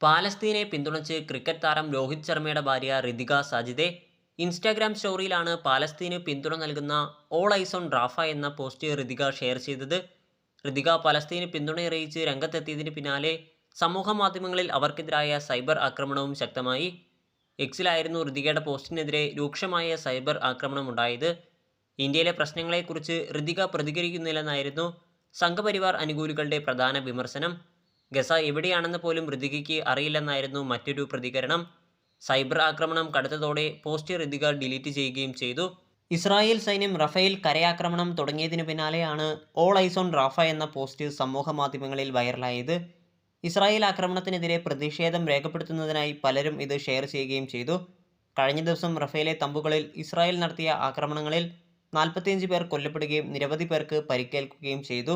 പാലസ്തീനെ പിന്തുണച്ച് ക്രിക്കറ്റ് താരം രോഹിത് ശർമ്മയുടെ ഭാര്യ ഋതിക സജിദെ ഇൻസ്റ്റാഗ്രാം സ്റ്റോറിയിലാണ് പാലസ്തീന് പിന്തുണ നൽകുന്ന ഓൾ ഐസ് ഓൺ റാഫ എന്ന പോസ്റ്റ് ഋതിക ഷെയർ ചെയ്തത്. ഋതിക പിന്തുണ പിന്തുണയറിയിച്ച് രംഗത്തെത്തിയതിന് പിന്നാലെ സമൂഹ മാധ്യമങ്ങളിൽ അവർക്കെതിരായ സൈബർ ആക്രമണവും ശക്തമായി. എക്സിലായിരുന്നു ഋതികയുടെ പോസ്റ്റിനെതിരെ രൂക്ഷമായ സൈബർ ആക്രമണം ഉണ്ടായത്. ഇന്ത്യയിലെ പ്രശ്നങ്ങളെക്കുറിച്ച് ഋതിക പ്രതികരിക്കുന്നില്ലെന്നായിരുന്നു സംഘപരിവാർ അനുകൂലികളുടെ പ്രധാന വിമർശനം. ഗസ എവിടെയാണെന്ന് പോലും ഋതികയ്ക്ക് അറിയില്ലെന്നായിരുന്നു മറ്റൊരു പ്രതികരണം. സൈബർ ആക്രമണം കടുത്തതോടെ പോസ്റ്റ് ഋതിക ഡിലീറ്റ് ചെയ്യുകയും ചെയ്തു. ഇസ്രായേൽ സൈന്യം റഫേൽ കരയാക്രമണം തുടങ്ങിയതിനു പിന്നാലെയാണ് ഓൾ ഐസോൺ റാഫ എന്ന പോസ്റ്റ് സമൂഹ മാധ്യമങ്ങളിൽ വൈറലായത്. ഇസ്രായേൽ ആക്രമണത്തിനെതിരെ പ്രതിഷേധം രേഖപ്പെടുത്തുന്നതിനായി പലരും ഇത് ഷെയർ ചെയ്യുകയും ചെയ്തു. കഴിഞ്ഞ ദിവസം റഫേലെ തമ്പുകളിൽ ഇസ്രായേൽ നടത്തിയ ആക്രമണങ്ങളിൽ നാൽപ്പത്തിയഞ്ച് പേർ കൊല്ലപ്പെടുകയും നിരവധി പേർക്ക് പരിക്കേൽക്കുകയും ചെയ്തു.